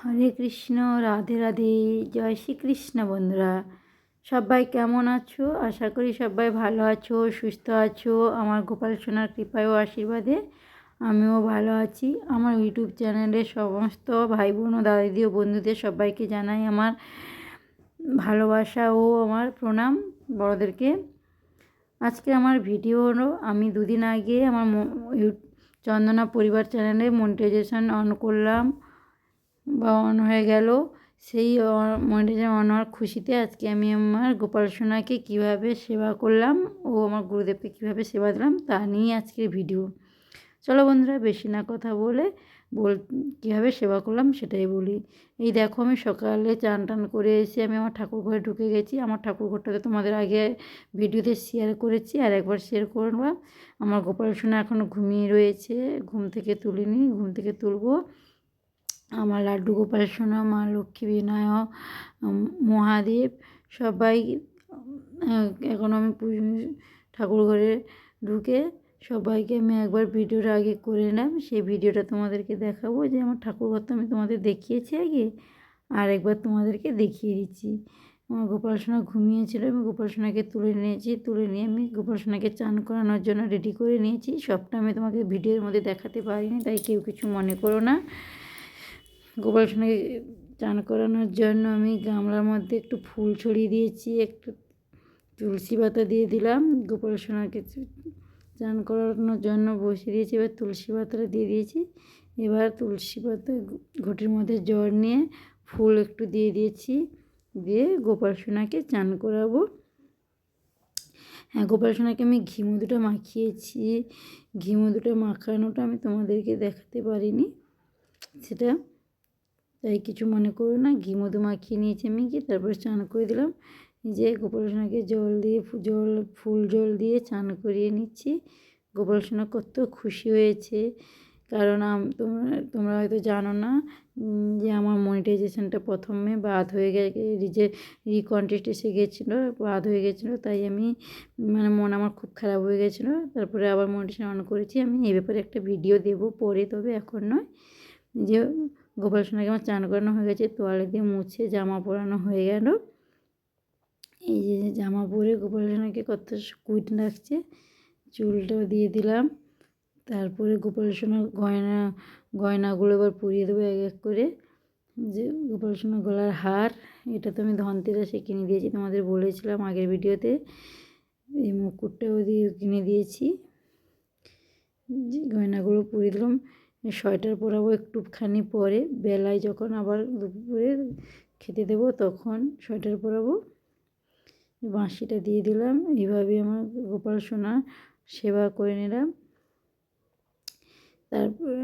হরে কৃষ্ণ, রাধে রাধে, জয় শ্রীকৃষ্ণ বন্ধুরা। সবাই কেমন আছো? আশা করি সবাই ভালো আছো, সুস্থ আছো। আমার গোপাল সোনার কৃপায় ও আশীর্বাদে আমিও ভালো আছি। আমার ইউটিউব চ্যানেলের সমস্ত ভাই বোন ও দাদিদি ও বন্ধুদের সবাইকে জানাই আমার ভালোবাসা ও আমার প্রণাম বড়দেরকে। আজকে আমার ভিডিও হলো, আমি দুদিন আগে আমার চন্দনা পরিবার চ্যানেলে মনিটাইজেশন অন করলাম। বা অন হয়ে গেল, সেই মনিটাইজেশন অন হওয়ার খুশিতে আজকে আমি আমার গোপাল সোনাকে কীভাবে সেবা করলাম ও আমার গুরুদেবকে কীভাবে সেবা দিলাম তা নিয়ে আজকের ভিডিও চলো বন্ধুরা, বেশি না কথা বলে বল, কীভাবে সেবা করলাম সেটাই বলি। এই দেখো আমি সকালে চান টান করে এসে আমি আমার ঠাকুর ঘরে ঢুকে গেছি। আমার ঠাকুর ঘরটাকে তোমাদের আগে ভিডিওতে শেয়ার করেছি আর একবার শেয়ার করলাম। আমার গোপাল সোনা এখনও ঘুমিয়ে রয়েছে। ঘুম থেকে তুলিনি, ঘুম থেকে তুলবো। আমার লাড্ডু গোপাল সোনা, মা লক্ষ্মী বিনায়ক মহাদেব, সবাই এখন আমি ঠাকুর ঘরে ঢুকে সবাইকে আমি একবার ভিডিওটা আগে করে নিলাম। সেই ভিডিওটা তোমাদেরকে দেখাবো যে আমার ঠাকুর ঘর তো আমি তোমাদের দেখিয়েছি আগে। আর একবার তোমাদেরকে দেখিয়ে দিচ্ছি। আমার গোপাল সোনা ঘুমিয়েছিল, আমি গোপাল সোনাকে তুলে নিয়েছি, তুলে নিয়ে আমি গোপাল সোনাকে চান করানোর জন্য রেডি করে নিয়েছি। সবটা আমি তোমাকে ভিডিওর মধ্যে দেখাতে পারিনি, তাই কেউ কিছু মনে করো না। গোপাল সোনাকে চান করানোর জন্য আমি গামলার মধ্যে একটু ফুল ছড়িয়ে দিয়েছি, একটু তুলসী পাতা দিয়ে দিলাম। গোপাল সোনাকে চান করানোর জন্য বসিয়ে দিয়েছি, এবার তুলসী পাতাটা দিয়ে দিয়েছি। এবার তুলসী পাতা ঘটির মধ্যে জল নিয়ে ফুল একটু দিয়ে দিয়েছি, দিয়ে গোপাল সোনাকে চান করাবো। হ্যাঁ গোপাল সোনাকে আমি ঘি মধুটা মাখিয়েছি। ঘি মধুটা মাখানোটা আমি তোমাদেরকে দেখাতে পারিনি। সেটা তাই কিছু মনে করো না, ঘি, মধু মাখিয়ে নিয়েছি আমি কি তারপরে চান করে দিলাম। যে গোপাল সোনাকে জল দিয়ে জল, ফুল জল দিয়ে চান করিয়ে নিচ্ছি। গোপাল সোনা কত খুশি হয়েছে। কারণ তোমরা তোমরা হয়তো জানো না যে আমার মনিটাইজেশনটা প্রথমে বাদ হয়ে গেছে যে রিকন্টেস্ট এসে গেছিল, বাদ হয়ে গেছিল, তাই আমি মানে মন আমার খুব খারাপ হয়ে গেছিল। তারপরে আবার মনিটাইজেশন অন করেছি। আমি এই ব্যাপারে একটা ভিডিও দেবো পরে, তবে এখন নয়। যে গোপাল সোনাকে আমার চান করানো হয়ে গেছে, তোয়ালে দিয়ে মুছে জামা পরানো হয়ে গেল। এই যে জামা পরে গোপাল সোনাকে কত কুইট লাগছে, চুলটাও দিয়ে দিলাম। তারপরে গোপাল সোনার গয়না, গয়নাগুলো এবার পরিয়ে দেবো এক এক করে। যে গোপাল সোনার গলার হার, এটা তো আমি ধনতেরাসে কিনে দিয়েছি, তোমাদের বলেছিলাম আগের ভিডিওতে। এই মুকুটটাও দিয়ে কিনে দিয়েছি। যে গয়নাগুলো পরিয়ে দিলাম সোয়েটার পরাবো একটুখানি পরে। বেলায় যখন আবার দুপুরে খেতে দেবো, তখন সোয়েটার পরাবো বাঁশিটা দিয়ে দিলাম। এইভাবে আমার গোপাল সোনা সেবা করে নিলাম। তারপর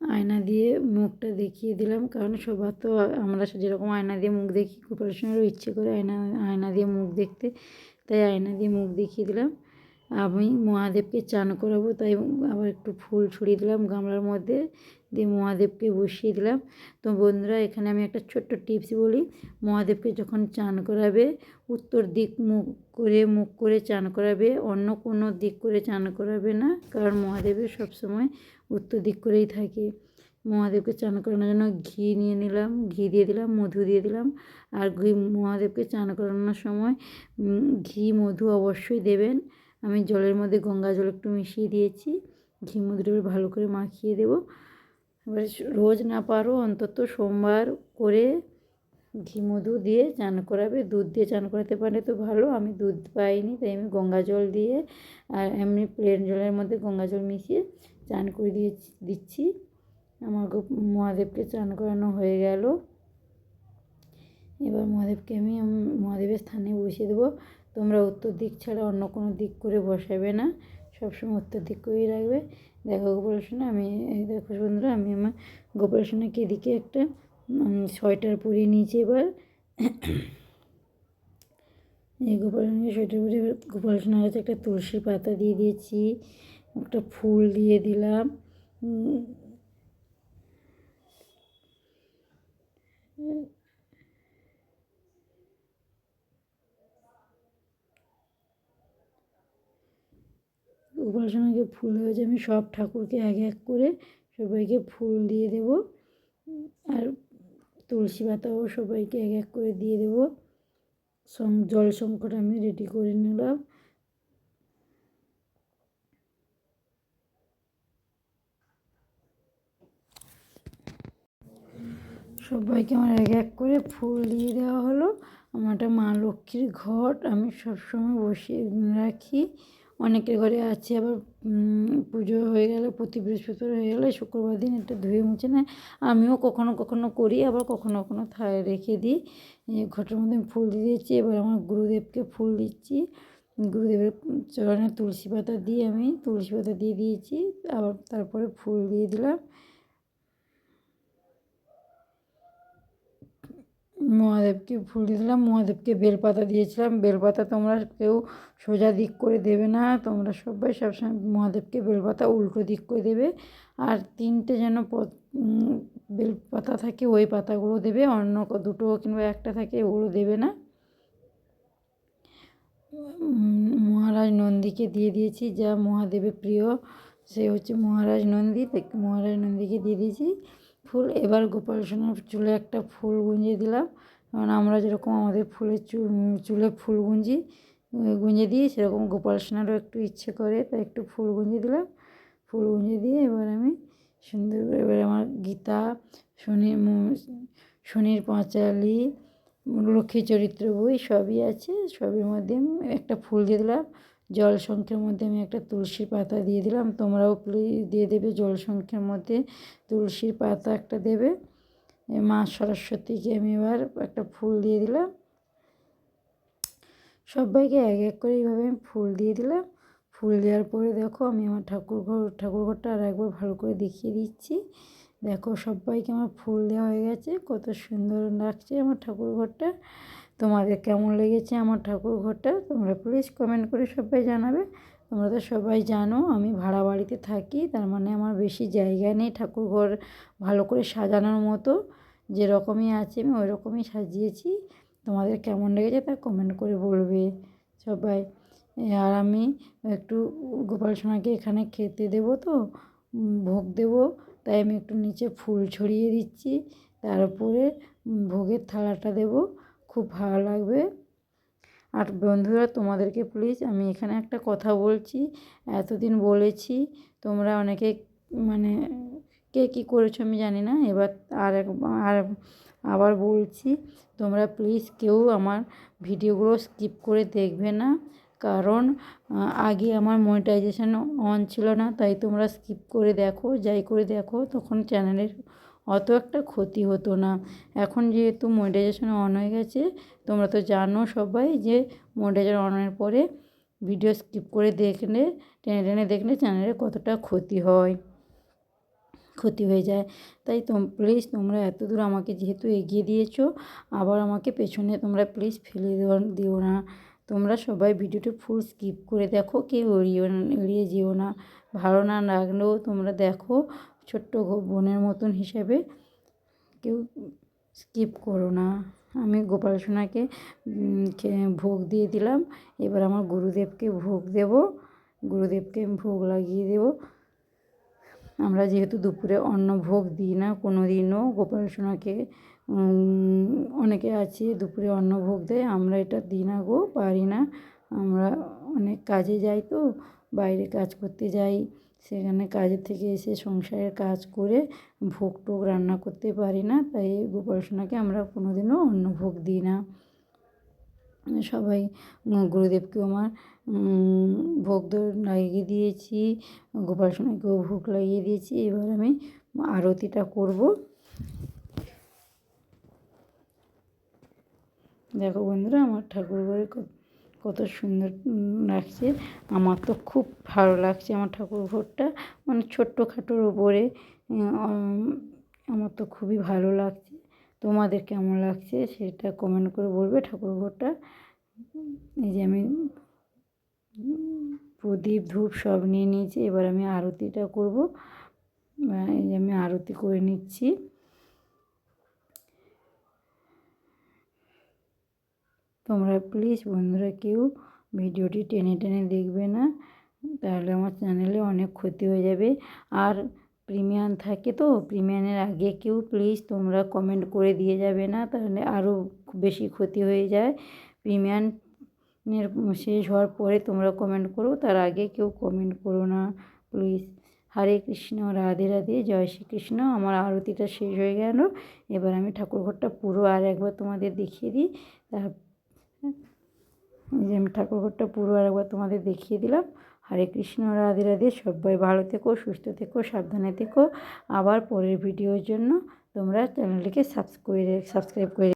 আয়না দিয়ে মুখটা দেখিয়ে দিলাম। কারণ সবার তো আমরা যেরকম আয়না দিয়ে মুখ দেখি, গোপাল সোনারও ইচ্ছে করে আয়না আয়না দিয়ে মুখ দেখতে। তাই আয়না দিয়ে মুখ দেখিয়ে দিলাম। আমি মহাদেবকে চান করাবো, তাই আবার একটু ফুল ছড়িয়ে দিলাম গামলার মধ্যে দিয়ে মহাদেবকে বসিয়ে দিলাম। তো বন্ধুরা, এখানে আমি একটা ছোট্ট টিপস বলি, মহাদেবকে যখন চান করাবে, উত্তর দিক মুখ করে মুখ করে চান করাবে, অন্য কোনো দিক করে চান করাবে না, কারণ মহাদেবের সবসময় উত্তর দিক করেই থাকে। মহাদেবকে চান করানোর জন্য ঘি নিয়ে নিলাম, ঘি দিয়ে দিলাম, মধু দিয়ে দিলাম, আর ঘি মহাদেবকে চান করানোর সময় ঘি মধু অবশ্যই দেবেন। আমি জলের মধ্যে গঙ্গা জল একটু মিশিয়ে দিয়েছি। ঘি মধুটা ভালো করে মাখিয়ে দেবো। এবার রোজ না পারো, অন্তত সোমবার করে ঘি মধু দিয়ে চান করাবে। দুধ দিয়ে চান করাতে পারলে তো ভালো। আমি দুধ পাইনি, তাই আমি গঙ্গা জল দিয়ে আর এমনি প্লেন জলের মধ্যে গঙ্গা জল মিশিয়ে চান করে দিয়ে দিচ্ছি। আমার মহাদেবকে চান করানো হয়ে গেল। এবার মহাদেবকে আমি, মহাদেবের স্থানে বসিয়ে দেবো। তোমরা উত্তর দিক ছাড়া অন্য কোনো দিক করে বসাবে না। সবসময় উত্তর দিক করেই রাখবে। দেখো গোপাল আমি দেখো বন্ধুরা, আমি আমার গোপাল এদিকে একটা সোয়েটার পরিয়ে নিয়েছি এবার। এই গোপাল সোয়েটার পরিয়ে গোপাল সোনার কাছে একটা তুলসী পাতা দিয়ে দিয়েছি, একটা ফুল দিয়ে দিলাম উপাসনাকে ফুল হয়েছে, আমি সব ঠাকুরকে এক এক করে সবাইকে ফুল দিয়ে দেব। আর তুলসী পাতাও সবাইকে এক এক করে দিয়ে দেবো। সং, জল সংকট আমি রেডি করে নিলাম। সবাইকে আমার এক এক করে ফুল দিয়ে দেওয়া হলো। আমার একটা মা লক্ষ্মীর ঘট, আমি সবসময় বসিয়ে রাখি। অনেকের ঘরে আছে, আবার পুজো হয়ে গেলে, প্রতি বৃহস্পতিবার হয়ে গেলে, শুক্রবার দিন এটা ধুয়ে মুছে নেয়। আমিও কখনো কখনো করি, আবার কখনো কখনো থায় রেখে দিই। ঘটের মধ্যে আমি ফুল দিয়ে দিয়েছি, এবার আমার গুরুদেবকে ফুল দিচ্ছি। গুরুদেবের চরণে তুলসী পাতা দিয়ে আমি তুলসী পাতা দিয়ে দিয়েছি, আবার তারপরে ফুল দিয়ে দিলাম। মহাদেবকে ফুল দিয়েছিলাম মহাদেবকে বেলপাতা দিয়েছিলাম। বেলপাতা তোমরা কেউ সোজা দিক করে দেবে না। তোমরা সবাই সবসময় মহাদেবকে বেলপাতা উল্টো দিক করে দেবে। আর তিনটে যেন বেলপাতা থাকে, ওই পাতাগুলো দেবে। অন্য দুটো কিংবা একটা থাকে, ওগুলো দেবে না। মহারাজ নন্দীকে দিয়ে দিয়েছি, যা মহাদেবের প্রিয়। সে হচ্ছে মহারাজ নন্দী। মহারাজ নন্দীকে দিয়ে দিয়েছি। ফুল, এবার গোপাল চুলে একটা ফুল গুঁজে দিলাম। কারণ আমরা যেরকম আমাদের ফুলের চুলে ফুল গুঁজি গুঁজে দিই সেরকম গোপাল একটু ইচ্ছে করে, তাই একটু ফুল গুঁজে দিলাম। ফুল গুঁজে দিয়ে এবার আমি সুন্দর এবার আমার গীতা, শনি শনির পাঁচালি, লক্ষ্মী চরিত্র বই সবই আছে সবের মধ্যে আমি একটা ফুল দিয়ে দিলাম। জল সংখ্যের মধ্যে আমি একটা তুলসীর পাতা দিয়ে দিলাম। তোমরাও প্লিজ দিয়ে দেবে জল সংখ্যের মধ্যে তুলসীর পাতা একটা দেবে। মা সরস্বতীকে আমি এবার একটা ফুল দিয়ে দিলাম। সবাইকে এক এক করে এইভাবে আমি ফুল দিয়ে দিলাম। ফুল দেওয়ার পরে দেখো আমি আমার ঠাকুর ঘর, ঠাকুর ঘরটা আর একবার ভালো করে দেখিয়ে দিচ্ছি। দেখো সবাইকে আমার ফুল দেওয়া হয়ে গেছে। কত সুন্দর লাগছে আমার ঠাকুর ঘরটা। তোমাদের কেমন লেগেছে আমার ঠাকুর ঘরটা, তোমরা প্লিজ কমেন্ট করে সবাই জানাবে। তোমরা তো সবাই জানো, আমি ভাড়া বাড়িতে থাকি, তার মানে আমার বেশি জায়গা নেই ঠাকুর ঘর ভালো করে সাজানোর মতো। যেরকমই আছে আমি ওই রকমই সাজিয়েছি, তোমাদের কেমন লেগেছে তা কমেন্ট করে বলবে সবাই। আর আমি একটু গোপাল সোনাকে এখানে খেতে দেবো তো ভোগ দেবো, তাই আমি একটু নিচে ফুল ছড়িয়ে দিচ্ছি তার উপরে ভোগের থালাটা দেবো। খুব ভালো লাগবে। আর বন্ধুরা, তোমাদেরকে প্লিজ আমি এখানে একটা কথা বলছি। এতদিন বলেছি, তোমরা অনেকে মানে কে কী করেছ আমি জানি না। এবার আর এক আর আবার বলছি, তোমরা প্লিজ কেউ আমার ভিডিওগুলো স্কিপ করে দেখবে না। কারণ আগে আমার মনিটাইজেশন অন ছিল না, তাই তোমরা স্কিপ করে দেখো, যাই করে দেখো, তখন চ্যানেলের অত একটা ক্ষতি হতো না। এখন যেহেতু মনিটাইজেশন অন হয়ে গেছে, তোমরা তো জানো সবাই যে মনিটাইজেশন অনের পরে ভিডিও স্কিপ করে দেখলে, টেনে টেনে দেখলে চ্যানেলের কতটা ক্ষতি হয়, ক্ষতি হয়ে যায়। তাই তোম প্লিজ তোমরা এত দূর আমাকে যেহেতু এগিয়ে দিয়েছ, আবার আমাকে পেছনে তোমরা প্লিজ ফেলে দিও না। তোমরা সবাই ভিডিওটি ফুল স্কিপ করে দেখো, কেউ এড়িয়ে এড়িয়ে যেও না। ভালো না লাগলেও তোমরা দেখো ছোট্ট বোনের মতন হিসেবে কেউ স্কিপ করো না। আমি গোপাল সোনাকে ভোগ দিয়ে দিলাম। এবার আমার গুরুদেবকে ভোগ দেব। গুরুদেবকে ভোগ লাগিয়ে দেব। আমরা যেহেতু দুপুরে অন্ন ভোগ দিই না কোনো দিনও গোপাল সোনাকে অনেকে আছে দুপুরে অন্ন ভোগ দেয়। আমরা এটা দিই না গো, পারি না। আমরা অনেক কাজে যাই তো, বাইরে কাজ করতে যাই। সেখানে কাজের থেকে এসে সংসারের কাজ করে ভোগ টোগ রান্না করতে পারি না, তাই গোপাল আমরা কোনো দিনও অন্ন ভোগ দিই না। সবাই গুরুদেবকেও আমার ভোগ লাগিয়ে দিয়েছি, গোপাল ভোগ লাগিয়ে দিয়েছি, এবার আমি আরতিটা করব। দেখো বন্ধুরা, আমার ঠাকুর ঘরে কত সুন্দর লাগছে। আমার তো খুব ভালো লাগছে আমার ঠাকুর ঘরটা। মানে ছোট্টখাটোর উপরে আমার তো খুবই ভালো লাগছে। তোমাদের কেমন লাগছে সেটা কমেন্ট করে বলবে ঠাকুর ঘরটা। এই যে আমি প্রদীপ, ধূপ সব নিয়ে নিয়েছি। এবার আমি আরতিটা করব। এই যে আমি আরতি করে নিচ্ছি। তোমরা প্লিজ বন্ধুরা কেউ ভিডিওটি টেনে টেনে দেখবে না। তাহলে আমার চ্যানেলে অনেক ক্ষতি হয়ে যাবে। আর প্রিমিয়াম থাকে তো প্রিমিয়ামের আগে কেউ প্লিজ তোমরা কমেন্ট করে দিয়ে যাবে না, তাহলে আরও বেশি ক্ষতি হয়ে যায়। প্রিমিয়ামের শেষ হওয়ার পরে তোমরা কমেন্ট করো, তার আগে কেউ কমেন্ট করো না প্লিজ হরে কৃষ্ণ, রাধে রাধে, জয় শ্রীকৃষ্ণ। আমার আরতিটা শেষ হয়ে গেল। এবার আমি ঠাকুরঘরটা পুরো আর একবার তোমাদের দেখিয়ে দিই। তার যে আমি ঠাকুরঘরটা পুরো আর একবার তোমাদের দেখিয়ে দিলাম। হরে কৃষ্ণ, রাধে রাধে, সবাই ভালো থেকো, সুস্থ থেকো, সাবধানে থেকো। আবার পরের ভিডিওর জন্য তোমরা চ্যানেলটিকে সাবস্ক্রাইব করে সাবস্ক্রাইব করে